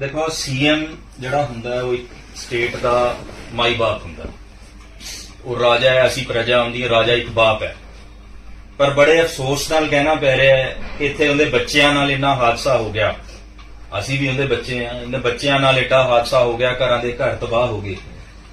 ਦੇਖੋ, ਸੀਐਮ ਜਿਹੜਾ ਹੁੰਦਾ, ਉਹ ਇੱਕ ਸਟੇਟ ਦਾ ਮਾਈ ਬਾਪ ਹੁੰਦਾ। ਉਹ ਰਾਜਾ ਹੈ, ਅਸੀਂ ਪ੍ਰਜਾ ਹੁੰਦੀ ਹੈ, ਰਾਜਾ ਇੱਕ ਬਾਪ ਹੈ। ਪਰ ਬੜੇ ਅਫਸੋਸ ਨਾਲ ਕਹਿਣਾ ਪੈ ਰਿਹਾ ਹੈ, ਇੱਥੇ ਉਹਦੇ ਬੱਚਿਆਂ ਨਾਲ ਇੰਨਾ ਹਾਦਸਾ ਹੋ ਗਿਆ। ਅਸੀਂ ਵੀ ਉਹਦੇ ਬੱਚੇ ਆ ਇਹਨਾਂ ਬੱਚਿਆਂ ਨਾਲ ਏਡਾ ਹਾਦਸਾ ਹੋ ਗਿਆ, ਘਰਾਂ ਦੇ ਘਰ ਤਬਾਹ ਹੋ ਗਏ।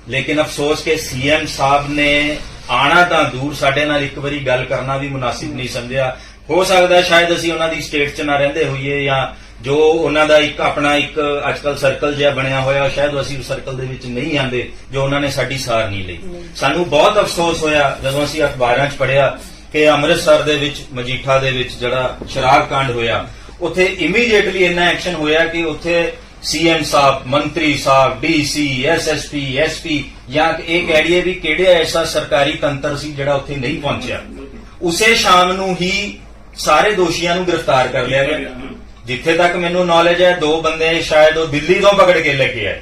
ਲੇਕਿਨ ਅਫਸੋਸ ਕਿ ਸੀਐਮ ਸਾਹਿਬ ਨੇ ਆਣਾ ਤਾਂ ਦੂਰ, ਸਾਡੇ ਨਾਲ ਇੱਕ ਵਾਰੀ ਗੱਲ ਕਰਨਾ ਵੀ ਮੁਨਾਸਿਬ ਨਹੀਂ ਸਮਝਿਆ। ਹੋ ਸਕਦਾ ਸ਼ਾਇਦ ਅਸੀਂ ਉਹਨਾਂ ਦੀ ਸਟੇਟ 'ਚ ਨਾ ਰਹਿੰਦੇ ਹੋਈਏ ਜਾਂ ਜੋ ਉਹਨਾਂ ਦਾ ਇੱਕ ਆਪਣਾ ਇੱਕ ਅੱਜਕੱਲ ਸਰਕਲ ਜਿਹਾ ਬਣਿਆ ਹੋਇਆ ਸ਼ਾਇਦ ਅਸੀਂ ਉਸ ਸਰਕਲ ਦੇ ਵਿੱਚ ਨਹੀਂ ਆਂਦੇ ਜੋ ਉਹਨਾਂ ਨੇ ਸਾਡੀ ਸਾਰ ਨਹੀਂ ਲਈ। ਸਾਨੂੰ ਬਹੁਤ ਅਫਸੋਸ ਹੋਇਆ ਜਦੋਂ ਅਸੀਂ ਅਖਬਾਰਾਂ 'ਚ ਪੜ੍ਹਿਆ ਕਿ ਅੰਮ੍ਰਿਤਸਰ ਦੇ ਵਿੱਚ ਮਜੀਠਾ ਦੇ ਵਿੱਚ ਜਿਹੜਾ ਸ਼ਰਾਬ ਕਾਂਡ ਹੋਇਆ ਉੱਥੇ ਇਮੀਡੀਏਟਲੀ ਇੰਨਾ ਐਕਸ਼ਨ ਹੋਇਆ ਕਿ ਉੱਥੇ ਸੀਐਮ ਸਾਹਿਬ ਮੰਤਰੀ ਸਾਹਿਬ ਡੀਸੀ ਐਸਐਸਪੀ ਐਸਪੀ ਜਾਂ ਇਹ ਕਹਿ ਲਈਏ ਵੀ ਕਿਹੜੇ ਐਸਾ ਸਰਕਾਰੀ ਤੰਤਰ ਸੀ ਜਿਹੜਾ ਉੱਥੇ ਨਹੀਂ ਪਹੁੰਚਿਆ। ਉਸੇ ਸ਼ਾਮ ਨੂੰ ਹੀ ਸਾਰੇ ਦੋਸ਼ੀਆਂ ਨੂੰ ਗ੍ਰਿਫਤਾਰ ਕਰ ਲਿਆ ਗਿਆ। ਜਿੱਥੇ ਤੱਕ ਮੈਨੂੰ ਨੌਲੇਜ ਹੈ, ਦੋ ਬੰਦੇ ਸ਼ਾਇਦ ਉਹ ਦਿੱਲੀ ਤੋਂ ਪਕੜ ਕੇ ਲੈ ਕੇ ਆਏ।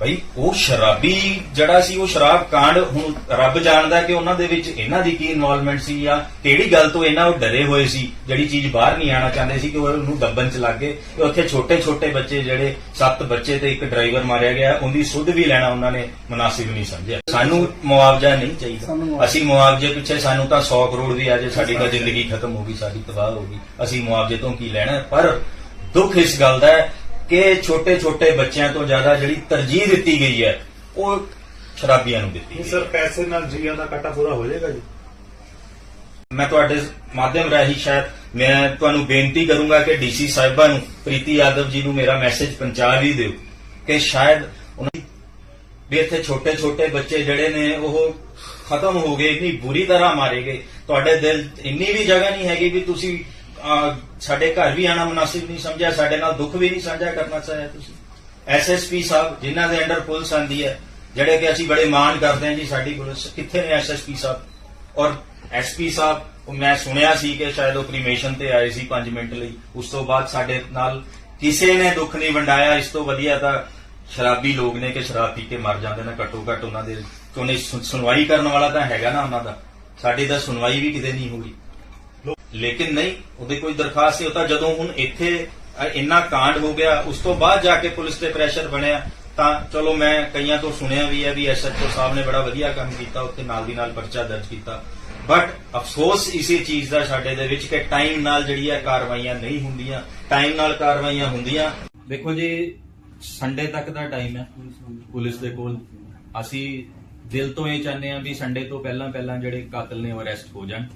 ਭਾਈ ਉਹ ਸ਼ਰਾਬੀ ਜਿਹੜਾ ਸੀ ਉਹ ਸ਼ਰਾਬ ਕਾਂਡ ਹੁਣ ਰੱਬ ਜਾਣਦਾ ਕਿ ਉਹਨਾਂ ਦੇ ਵਿੱਚ ਇਹਨਾਂ ਦੀ ਕੀ ਇਨਵੋਲਵਮੈਂਟ ਸੀ ਜਾਂ ਕਿਹੜੀ ਗੱਲ ਤੋਂ ਇਹਨਾਂ ਉਹ ਡਰੇ ਹੋਏ ਸੀ ਜਿਹੜੀ ਚੀਜ਼ ਬਾਹਰ ਨਹੀਂ ਆਣਾ ਚਾਹੁੰਦੇ ਸੀ ਕਿ ਉਹ ਉਹਨੂੰ ਦੱਬਣ ਚ ਲੱਗ ਗਏ ਤੇ ਉੱਥੇ ਛੋਟੇ ਛੋਟੇ ਬੱਚੇ ਜਿਹੜੇ ਸੱਤ ਬੱਚੇ ਤੇ ਇੱਕ ਡਰਾਈਵਰ ਮਾਰਿਆ ਗਿਆ ਉਹਦੀ ਸੁੱਧ ਵੀ ਲੈਣਾ ਉਹਨਾਂ ਨੇ ਮੁਨਾਸਿਬ ਨਹੀਂ ਸਮਝਿਆ। ਸਾਨੂੰ ਮੁਆਵਜ਼ਾ ਨਹੀਂ ਚਾਹੀਦਾ। ਅਸੀਂ ਮੁਆਵਜ਼ੇ ਪਿੱਛੇ ਸਾਨੂੰ ਤਾਂ 100 ਕਰੋੜ ਵੀ ਆ ਜੇ ਸਾਡੀ ਤਾਂ ਜ਼ਿੰਦਗੀ ਖਤਮ ਹੋ ਗਈ ਸਾਡੀ ਤਬਾਹ ਹੋ ਗਈ। ਅਸੀਂ ਮੁਆਵਜ਼ੇ ਤੋਂ ਕੀ ਲੈਣਾ? ਪਰ ਦੁੱਖ ਇਸ ਗੱਲ ਦਾ ਹੈ ਕਿ ਛੋਟੇ ਛੋਟੇ ਬੱਚਿਆਂ ਤੋਂ ਜ਼ਿਆਦਾ ਜਿਹੜੀ ਤਰਜੀਹ ਦਿੱਤੀ ਗਈ ਹੈ ਉਹ ਸ਼ਰਾਬੀਆਂ ਨੂੰ ਦਿੱਤੀ ਨਹੀਂ ਗਈ ਸਰ ਪੈਸੇ ਨਾਲ ਜੀਆਂ ਦਾ ਕੱਟਾ ਪੂਰਾ ਹੋ ਜਾਏਗਾ ਜੀ। ਮੈਂ ਤੁਹਾਡੇ ਮਾਧਿਅਮ ਰਾਹੀਂ ਸ਼ਾਇਦ ਮੈਂ ਤੁਹਾਨੂੰ ਬੇਨਤੀ ਕਰੂੰਗਾ ਕਿ ਡੀਸੀ ਸਾਹਿਬਾਂ ਨੂੰ ਪ੍ਰੀਤੀ ਯਾਦਵ ਜੀ ਨੂੰ ਮੇਰਾ ਮੈਸੇਜ ਪਹੁੰਚਾ ਵੀ ਦਿਓ ਕਿ ਸ਼ਾਇਦ ਉਹਨਾਂ ਦੀ ਵੀ ਇੱਥੇ ਛੋਟੇ ਛੋਟੇ ਬੱਚੇ ਜਿਹੜੇ ਨੇ ਉਹ ਖਤਮ ਹੋ ਗਏ ਇੰਨੀ ਬੁਰੀ ਤਰ੍ਹਾਂ ਮਾਰੇ ਗਏ। ਤੁਹਾਡੇ ਦਿਲ 'ਚ ਇੰਨੀ ਵੀ ਜਗ੍ਹਾ ਨਹੀਂ ਹੈਗੀ ਵੀ ਤੁਸੀਂ ਸਾਡੇ ਘਰ ਵੀ ਆਣਾ ਮੁਨਾਸਿਬ ਨਹੀਂ ਸਮਝਿਆ, ਸਾਡੇ ਨਾਲ ਦੁੱਖ ਵੀ ਨਹੀਂ ਸਾਂਝਾ ਕਰਨਾ ਚਾਹਿਆ ਤੁਸੀਂ। ਐਸਐਸਪੀ ਸਾਹਿਬ, ਜਿਨ੍ਹਾਂ ਦੇ ਅੰਡਰ ਪੁਲਿਸ ਆਂਦੀ ਹੈ, ਜਿਹੜੇ ਕਿ ਅਸੀਂ ਬੜੇ ਮਾਣ ਕਰਦੇ ਹਾਂ ਜੀ ਸਾਡੀ ਪੁਲਿਸ, ਕਿੱਥੇ ਨੇ ਐਸਐਸਪੀ ਸਾਹਿਬ? ਔਰ ਐਸਪੀ ਸਾਹਿਬ ਮੈਂ ਸੁਣਿਆ ਸੀ ਕਿ ਸ਼ਾਇਦ ਉਹ ਕ੍ਰੀਮੇਸ਼ਨ ਤੇ ਆਏ ਸੀ 5 ਮਿੰਟ ਲਈ। ਉਸ ਤੋਂ ਬਾਅਦ ਸਾਡੇ ਨਾਲ ਕਿਸੇ ਨੇ ਦੁੱਖ ਨਹੀਂ ਵੰਡਾਇਆ, ਇਸ ਤੋਂ ਵਧੀਆ ਤਾਂ ਸ਼ਰਾਬੀ ਲੋਕ ਨੇ ਕਿ ਸ਼ਰਾਬ ਪੀ ਕੇ ਮਰ ਜਾਂਦੇ ਨੇ ਘੱਟੋ ਘੱਟ ਉਹਨਾਂ ਦੇ ਕੋਨੇ ਸੁਣਵਾਈ ਕਰਨ ਵਾਲਾ ਤਾਂ ਹੈਗਾ ਨਾ ਉਹਨਾਂ ਦਾ। ਸਾਡੀ ਤਾਂ ਸੁਣਵਾਈ ਵੀ ਕਿਤੇ ਨਹੀਂ ਹੋਈ ਲੇਕਿਨ ਨਹੀਂ, ਉਹਦੀ ਕੋਈ ਦਰਖਾਸਤ ਨਹੀਂ ਉਹ ਤਾਂ ਜਦੋਂ ਹੁਣ ਇੱਥੇ ਇੰਨਾ ਕਾਂਡ ਹੋ ਗਿਆ, ਉਸ ਤੋਂ ਬਾਅਦ ਜਾ ਕੇ ਪੁਲਿਸ ਤੇ ਪ੍ਰੈਸ਼ਰ ਬਣਿਆ, ਤਾਂ ਚਲੋ ਮੈਂ ਕਈਆਂ ਤੋਂ ਸੁਣਿਆ ਵੀ ਹੈ ਵੀ ਐਸਐਚਓ ਸਾਹਿਬ ਨੇ ਬੜਾ ਵਧੀਆ ਕੰਮ ਕੀਤਾ, ਉੱਥੇ ਨਾਲ ਦੀ ਨਾਲ ਪਰਚਾ ਦਰਜ ਕੀਤਾ। ਬਟ ਅਫਸੋਸ ਇਸੇ ਚੀਜ਼ ਦਾ ਸਾਡੇ ਦੇ ਵਿੱਚ ਕਿ ਟਾਈਮ ਨਾਲ ਜਿਹੜੀ ਹੈ ਕਾਰਵਾਈਆਂ ਨਹੀਂ ਹੁੰਦੀਆਂ ਟਾਈਮ ਨਾਲ ਕਾਰਵਾਈਆਂ ਹੁੰਦੀਆਂ। ਦੇਖੋ ਜੀ ਸੰਡੇ ਤੱਕ ਦਾ ਟਾਈਮ ਹੈ, ਪੁਲਿਸ ਦੇ ਕੋਲ। ਅਸੀਂ ਦਿਲ ਤੋਂ ਇਹ ਚਾਹੁੰਦੇ ਹਾਂ ਵੀ ਸੰਡੇ ਤੋਂ ਪਹਿਲਾਂ ਪਹਿਲਾਂ ਜਿਹੜੇ ਕਾਤਲ ਨੇ ਉਹ ਅਰੈਸਟ ਹੋ ਜਾਣ।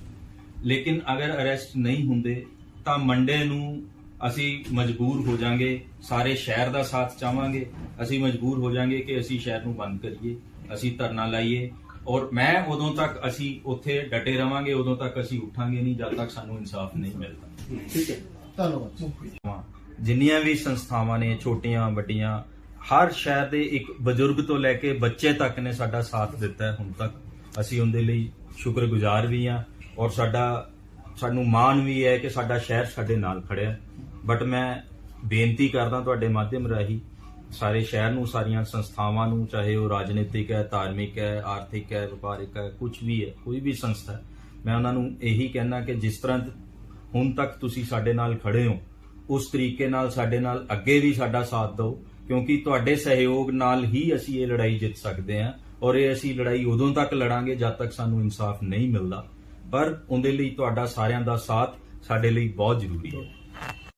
ਲੇਕਿਨ ਅਗਰ ਅਰੈਸਟ ਨਹੀਂ ਹੁੰਦੇ ਤਾਂ ਮੰਡੇ ਨੂੰ ਅਸੀਂ ਮਜਬੂਰ ਹੋ ਜਾਾਂਗੇ ਸਾਰੇ ਸ਼ਹਿਰ ਦਾ ਸਾਥ ਚਾਹਾਂਗੇ ਅਸੀਂ ਮਜਬੂਰ ਹੋ ਜਾਾਂਗੇ ਕਿ ਅਸੀਂ ਸ਼ਹਿਰ ਨੂੰ ਬੰਦ ਕਰੀਏ ਅਸੀਂ ਧਰਨਾ ਲਾਈਏ ਔਰ ਮੈਂ ਉਦੋਂ ਤੱਕ ਅਸੀਂ ਉੱਥੇ ਡਟੇ ਰਵਾਂਗੇ ਉਦੋਂ ਤੱਕ ਅਸੀਂ ਉੱਠਾਂਗੇ ਨਹੀਂ ਜਦ ਤੱਕ ਸਾਨੂੰ ਇਨਸਾਫ ਨਹੀਂ ਮਿਲਦਾ। ਠੀਕ ਹੈ। ਧੰਨਵਾਦ। ਜਿੰਨੀਆਂ ਵੀ ਸੰਸਥਾਵਾਂ ਨੇ ਛੋਟੀਆਂ ਵੱਡੀਆਂ ਹਰ ਸ਼ਹਿਰ ਦੇ ਇੱਕ ਬਜ਼ੁਰਗ ਤੋਂ ਲੈ ਕੇ ਬੱਚੇ ਤੱਕ ਨੇ ਸਾਡਾ ਸਾਥ ਦਿੱਤਾ ਹੁਣ ਤੱਕ। ਅਸੀਂ ਉਹਦੇ ਲਈ ਸ਼ੁਕਰਗੁਜ਼ਾਰ ਵੀ ਹਾਂ। ਔਰ ਸਾਡਾ, ਸਾਨੂੰ ਮਾਣ ਵੀ ਹੈ ਕਿ ਸਾਡਾ ਸ਼ਹਿਰ ਸਾਡੇ ਨਾਲ ਖੜਿਆ ਬਟ ਮੈਂ ਬੇਨਤੀ ਕਰਦਾ ਤੁਹਾਡੇ ਮਾਧਿਅਮ ਰਾਹੀਂ, ਸਾਰੇ ਸ਼ਹਿਰ ਨੂੰ, ਸਾਰੀਆਂ ਸੰਸਥਾਵਾਂ ਨੂੰ, ਚਾਹੇ ਉਹ ਰਾਜਨੀਤਿਕ ਹੈ, ਧਾਰਮਿਕ ਹੈ, ਆਰਥਿਕ ਹੈ, ਵਪਾਰਿਕ ਹੈ ਕੁਝ ਵੀ ਹੈ, ਕੋਈ ਵੀ ਸੰਸਥਾ ਮੈਂ ਉਹਨਾਂ ਨੂੰ ਇਹੀ ਕਹਿਣਾ ਕਿ ਜਿਸ ਤਰ੍ਹਾਂ ਹੁਣ ਤੱਕ ਤੁਸੀਂ ਸਾਡੇ ਨਾਲ ਖੜੇ ਹੋ, ਉਸ ਤਰੀਕੇ ਨਾਲ ਸਾਡੇ ਨਾਲ ਅੱਗੇ ਵੀ ਸਾਡਾ ਸਾਥ ਦਿਓ, ਕਿਉਂਕਿ ਤੁਹਾਡੇ ਸਹਿਯੋਗ ਨਾਲ ਹੀ ਅਸੀਂ ਇਹ ਲੜਾਈ ਜਿੱਤ ਸਕਦੇ ਹਾਂ, ਔਰ ਇਹ ਅਸੀਂ ਲੜਾਈ ਉਦੋਂ ਤੱਕ ਲੜਾਂਗੇ ਜਦ ਤੱਕ ਸਾਨੂੰ ਇਨਸਾਫ ਨਹੀਂ ਮਿਲਦਾ। ਪਰ ਉਹਦੇ ਲਈ ਤੁਹਾਡਾ ਸਾਰਿਆਂ ਦਾ ਸਾਥ ਸਾਡੇ ਲਈ ਬਹੁਤ ਜ਼ਰੂਰੀ ਹੈ।